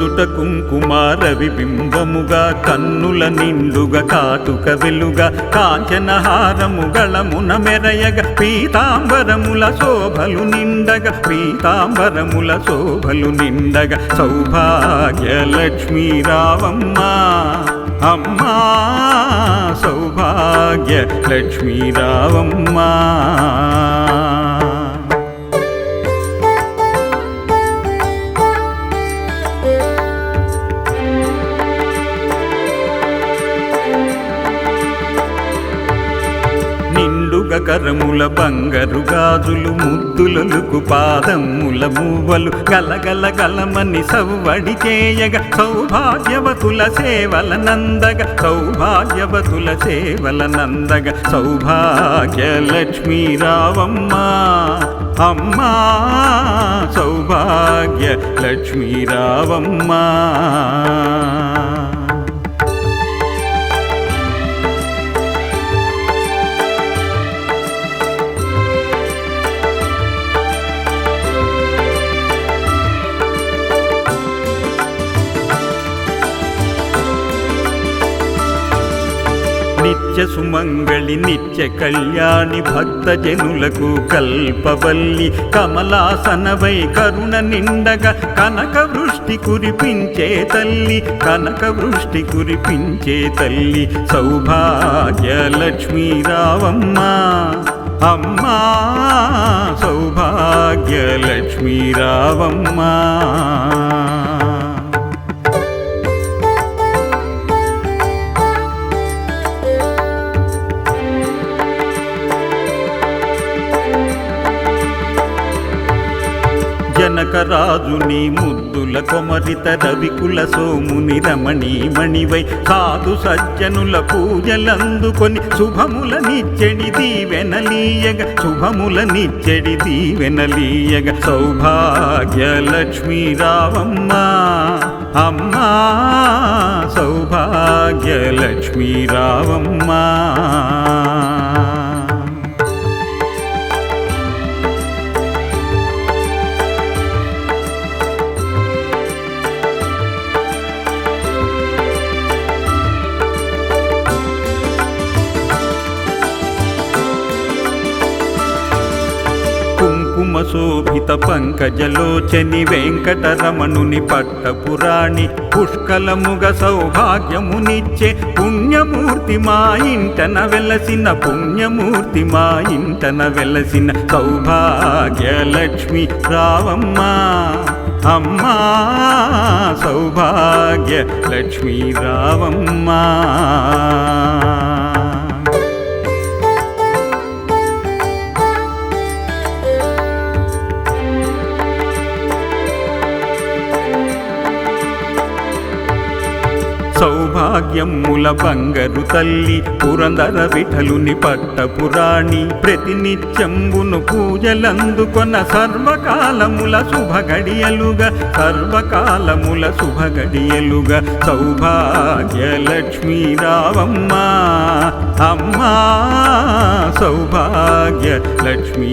నుదుట కుంకుమార విబింబముగా కన్నుల నిండుగా కాటుక వెలుగా కాంచనహారము గళమున మెరయగ పీతాంబరముల శోభలు నిండగ పీతాంబరముల శోభలు నిండగ. సౌభాగ్యలక్ష్మీ రావమ్మ అమ్మా సౌభాగ్య లక్ష్మీ కరముల బంగరు గాజులు ముద్దులొలుకు పాదముల మూవలు గలగల గలమని సవ్వడి చేయగ సౌభాగ్యవతుల సేవల నందగ సౌభాగ్యవతుల సేవల నందగ సౌభాగ్య లక్ష్మీ రావమ్మ అమ్మా సౌభాగ్య లక్ష్మీ రావమ్మ. నిత్య సుమంగళి నిత్య కళ్యాణి భక్త జనులకు కల్పవల్లి కమలాసనవై కరుణ నిండగా కనక వృష్టి కురిపించే తల్లి కనక వృష్టి కురిపించే తల్లి సౌభాగ్య లక్ష్మీరావమ్మ అమ్మా సౌభాగ్య లక్ష్మీ రావమ్మ జనకరాజుని ముద్దుల కొమరిత రవికుల సోముని రమణీ మణివై సాధు సజ్జనుల పూజలందుకొని శుభముల నిచ్చెడి దీవెనలీయగ శుభముల నిచ్చెడి దీవెనలీయగ సౌభాగ్య లక్ష్మీ రావమ్మ అమ్మా సౌభాగ్య లక్ష్మీ రావమ్మ. శోభిత పంకజలోచని వెంకటరమణుని పట్టపురాణి పుష్కలముగ సౌభాగ్యమునిచ్చే పుణ్యమూర్తి మా ఇంటన వెలసిన పుణ్యమూర్తి మా ఇంటన వెలసిన సౌభాగ్యలక్ష్మి రావమ్మ. అమ్మా సౌభాగ్య లక్ష్మీ రావమ్మా. సౌభాగ్యముల బంగరు తల్లి పురందర విఠలుని పట్టపురాణి ప్రతినిత్యంబును పూజలందుకొన సర్వకాలముల శుభగడియలుగా సర్వకాలముల శుభగడియలుగా సౌభాగ్యలక్ష్మీ రావమ్మ అమ్మా సౌభాగ్య లక్ష్మీ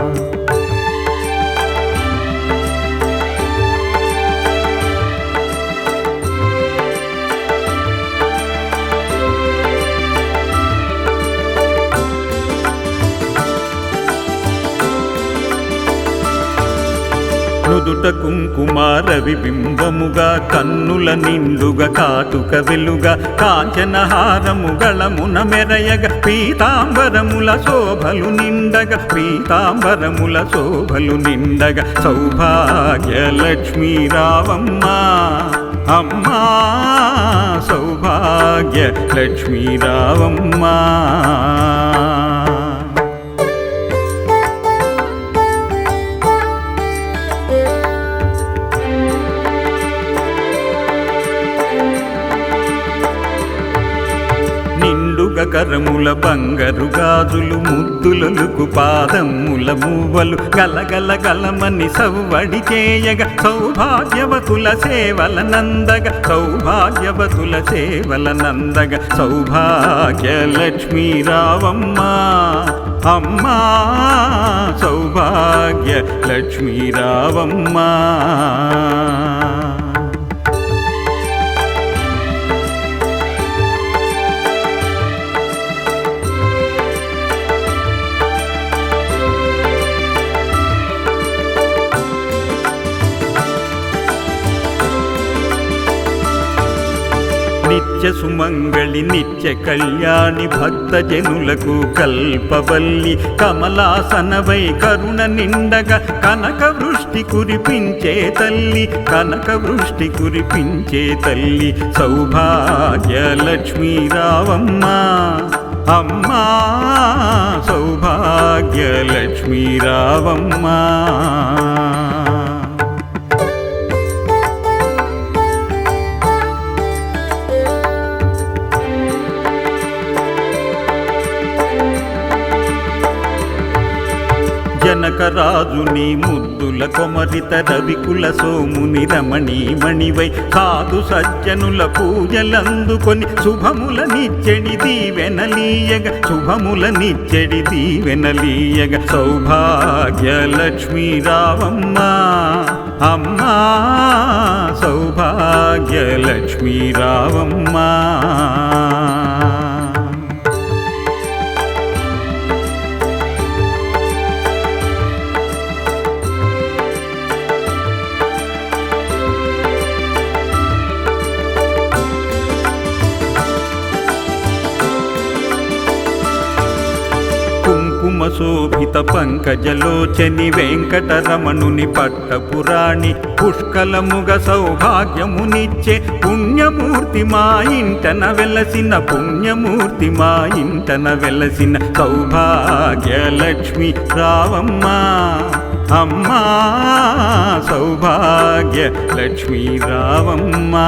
నుదుట కుంకుమార విబింబముగా కన్నుల నిండుగా కాటుక వెలుగా కాంచనహారము గళమున మెరయగ పీతాంబరముల శోభలు నిండగ పీతాంబరముల శోభలు నిండగ సౌభాగ్య లక్ష్మీ రావమ్మా అమ్మా సౌభాగ్య లక్ష్మీ రావమ్మా కరముల బంగరు గాజులు ముద్దులకు పాదముల మూవలు గలగల గలమని సవ్వడి చేయగ సౌభాగ్యవతుల సేవల నందగ సౌభాగ్యవతుల సేవల నందగ సౌభాగ్య లక్ష్మీ రావమ్మా అమ్మా సౌభాగ్య లక్ష్మీ రావమ్మా నిత్య సుమంగళి నిత్య కళ్యాణి భక్త జనులకు కల్పవల్లి కమలాసనవై కరుణ నిండగా కనక వృష్టి కురిపించే తల్లి కనక వృష్టి కురిపించే తల్లి సౌభాగ్య లక్ష్మీ రావమ్మా అమ్మా సౌభాగ్య లక్ష్మీ రావమ్మా జనకరాజు నీ ముద్దుల కొమరిత రవికుల సోముని రమణి మణివై సాధు సజ్జనుల పూజలందుకొని శుభముల నిచ్చెడి దీవెనలీయగ శుభముల నిచ్చెడి దీవెనలీయగ సౌభాగ్య లక్ష్మీ రావమ్మ అమ్మా సౌభాగ్య లక్ష్మీ రావమ్మా సుశోభిత పంకజలోచని వెంకటరమణుని పట్టపురాణి పుష్కలముగ సౌభాగ్యమునిచ్చే పుణ్యమూర్తి మా ఇంటన వెలసిన పుణ్యమూర్తి మా ఇంటన వెలసిన సౌభాగ్యలక్ష్మి రావమ్మ. అమ్మా సౌభాగ్య లక్ష్మీ రావమ్మా.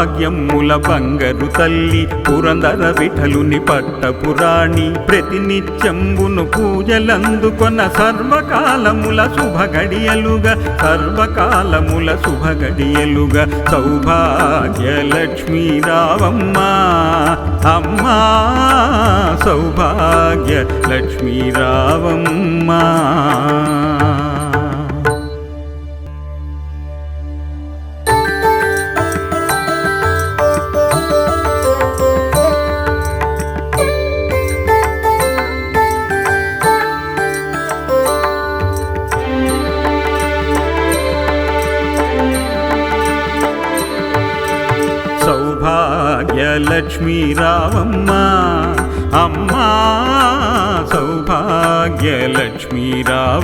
సౌభాగ్యముల బంగరు తల్లి పురందర విఠలుని పట్టపురాణి ప్రతినిత్యంబును పూజలందుకొన సర్వకాలముల శుభగడియలుగా సర్వకాలముల శుభగడియలుగా సౌభాగ్య లక్ష్మీ రావమ్మా అమ్మా సౌభాగ్య లక్ష్మీ రావమ్మా.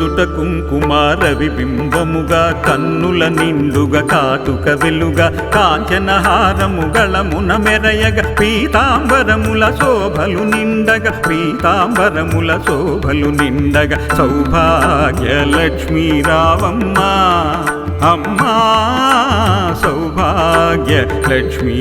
నుదుట కుంకుమార విబింబముగా కన్నుల నిండుగా కాటుక వెలుగా కాంచనహారము గళమున మెరయగ పీతాంబరముల శోభలు నిండగ పీతాంబరముల శోభలు నిండగ. సౌభాగ్య లక్ష్మీ రావమ్మ అమ్మా సౌభాగ్య లక్ష్మీ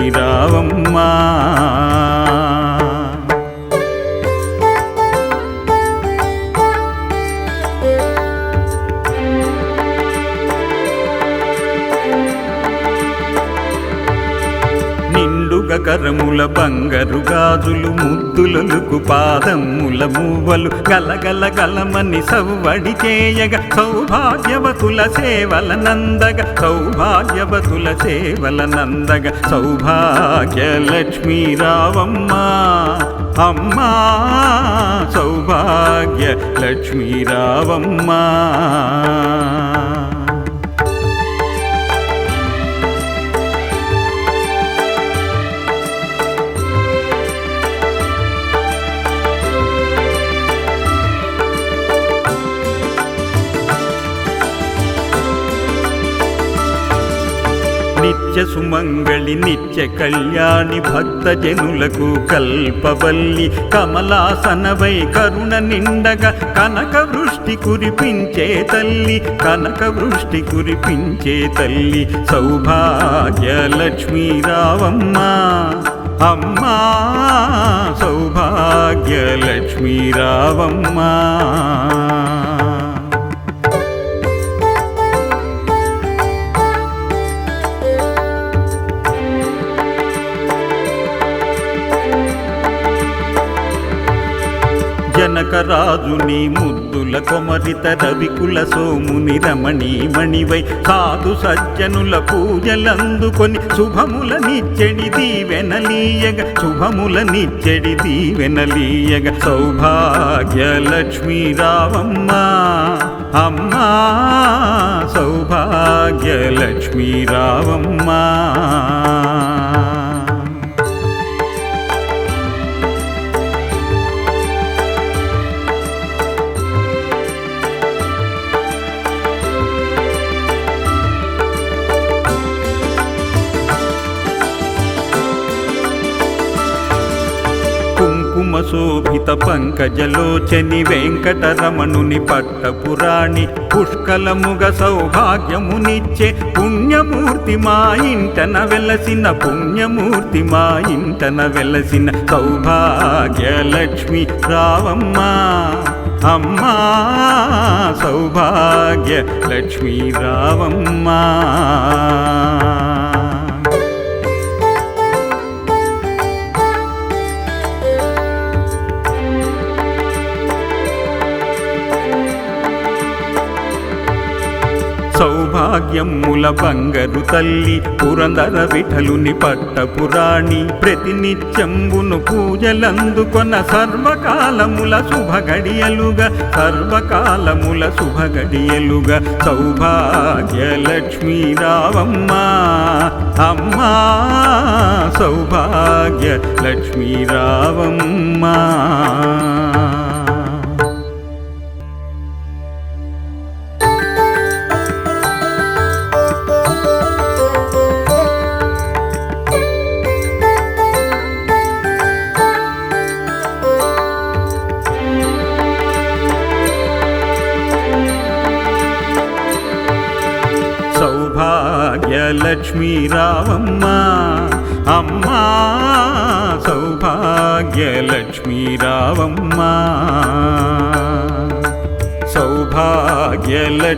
కరముల బంగరు గాజులు ముద్దులకు పాదముల మూవలు గలగల గలమని సవ్వడి చేయగ సౌభాగ్యవతుల సేవల నందగ సౌభాగ్యవతుల సేవల నందగ సౌభాగ్య లక్ష్మీ రావమ్మ అమ్మా సౌభాగ్య లక్ష్మీ రావమ్మ. నిత్య సుమంగళి నిత్య కళ్యాణి భక్త జనులకు కల్పవల్లి కమలాసనవై కరుణ నిండగా కనక వృష్టి కురిపించే తల్లి కనక వృష్టి కురిపించే తల్లి సౌభాగ్య లక్ష్మీరావమ్మ అమ్మా సౌభాగ్య లక్ష్మీ రావమ్మ జనకరాజుని ముద్దుల కొమరిత రవికుల సోముని రమణీ మణివై సాధు సజ్జనుల పూజలందుకొని శుభముల నిచ్చెడి దీవెనలీయగ శుభముల నిచ్చెడి దీవెనలీయగ సౌభాగ్య లక్ష్మీ రావమ్మ అమ్మా సౌభాగ్య లక్ష్మీ రావమ్మ. కుంకుమ పంకజలోచని వెంకటరమణుని పట్టపురాణి పుష్కలముగ సౌభాగ్యమునిచ్చే పుణ్యమూర్తి మా ఇంటన వెలసిన పుణ్యమూర్తి మా ఇంటన వెలసిన సౌభాగ్యలక్ష్మి రావమ్మ. అమ్మా సౌభాగ్య లక్ష్మీ రావమ్మా. సౌభాగ్యముల బంగరు తల్లి పురందర విఠలుని పట్టపురాణి ప్రతినిత్యంబును పూజలందుకొన సర్వకాలముల శుభగడియలుగా సర్వకాలముల శుభగడియలుగా సౌభాగ్యలక్ష్మీ రావమ్మ అమ్మా సౌభాగ్య లక్ష్మీ రావమ్మ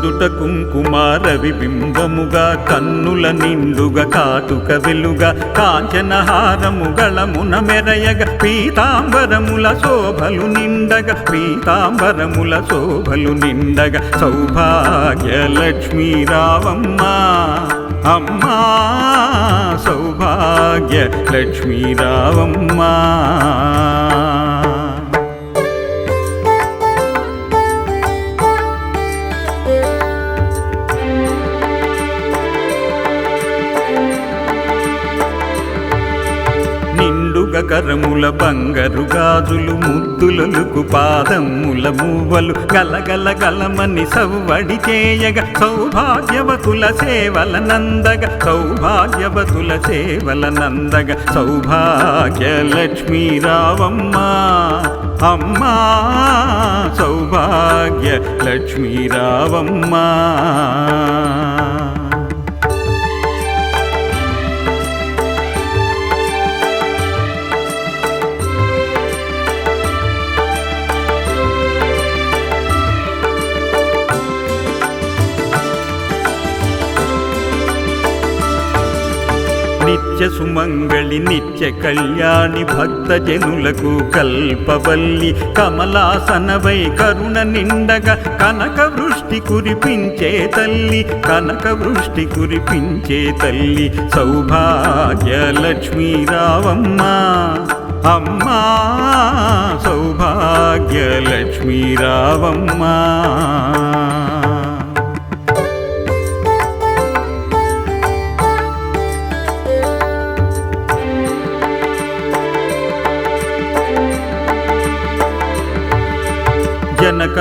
నుదుట కుంకుమార విబింబముగా కన్నుల నిండుగా కాటుక వెలుగా కాంచనహారము గళమున మెరయగ పీతాంబరముల శోభలు నిండగ పీతాంబరముల శోభలు నిండగ సౌభాగ్య లక్ష్మీ రావమ్మ అమ్మా సౌభాగ్య లక్ష్మీ రావమ్మ కరముల బంగరు గాజులు ముద్దులకు పాదముల మూవలు గలగల గలమని సవ్వడి చేయగ సౌభాగ్యవతుల సేవల నందగ సౌభాగ్యవతుల సేవల నందగ సౌభాగ్య లక్ష్మీ రావమ్మ అమ్మా సౌభాగ్య లక్ష్మీ నిత్య సుమంగళి నిత్య కళ్యాణి భక్త జనులకు కల్పవల్లి కమలాసనవై కరుణ నిండగా కనక వృష్టి కురిపించే తల్లి కనక వృష్టి కురిపించే తల్లి సౌభాగ్య లక్ష్మీ రావమ్మ అమ్మా సౌభాగ్య లక్ష్మీ రావమ్మ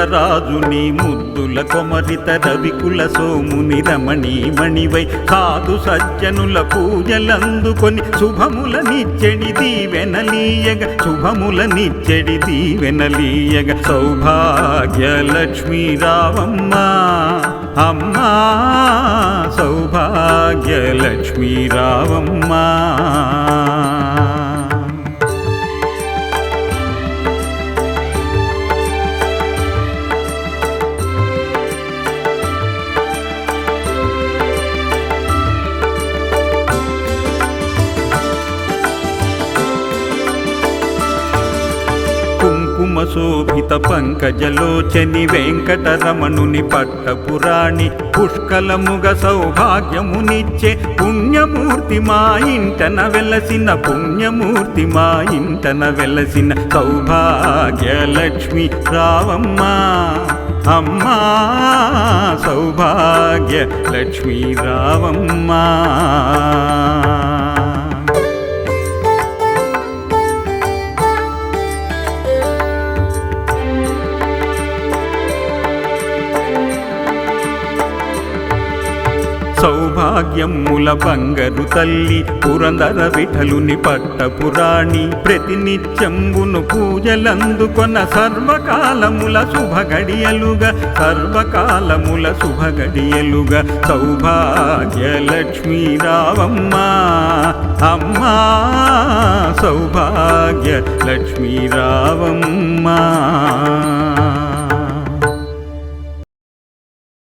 రాజు నీ ముద్దుల కొమరిత రవికుల సోముని రమణి మణివై సాధు సజ్జనుల పూజలందుకొని శుభముల నిచ్చెడి దీవెనలీయగ శుభముల నిచ్చెడి దీవెనలీయగ సౌభాగ్య లక్ష్మీ రావమ్మ అమ్మా సౌభాగ్య లక్ష్మీ రావమ్మా కుంకుమ పంకజలోచని వెంకటరమణుని పట్టపురాణి పుష్కలముగ సౌభాగ్యమునిచ్చే పుణ్యమూర్తి మా ఇంటన వెలసిన పుణ్యమూర్తి మా ఇంటన వెలసిన సౌభాగ్యలక్ష్మి రావమ్మ. అమ్మా సౌభాగ్య లక్ష్మీ రావమ్మా. సౌభాగ్యముల బంగరు తల్లి పురందర విఠలుని పట్టపురాణి ప్రతినిత్యంబును పూజలందుకొన సర్వకాలముల శుభగడియలుగా సర్వకాలముల శుభగడియలుగా సౌభాగ్య లక్ష్మీ రావమ్మ అమ్మా సౌభాగ్య లక్ష్మీ రావమ్మ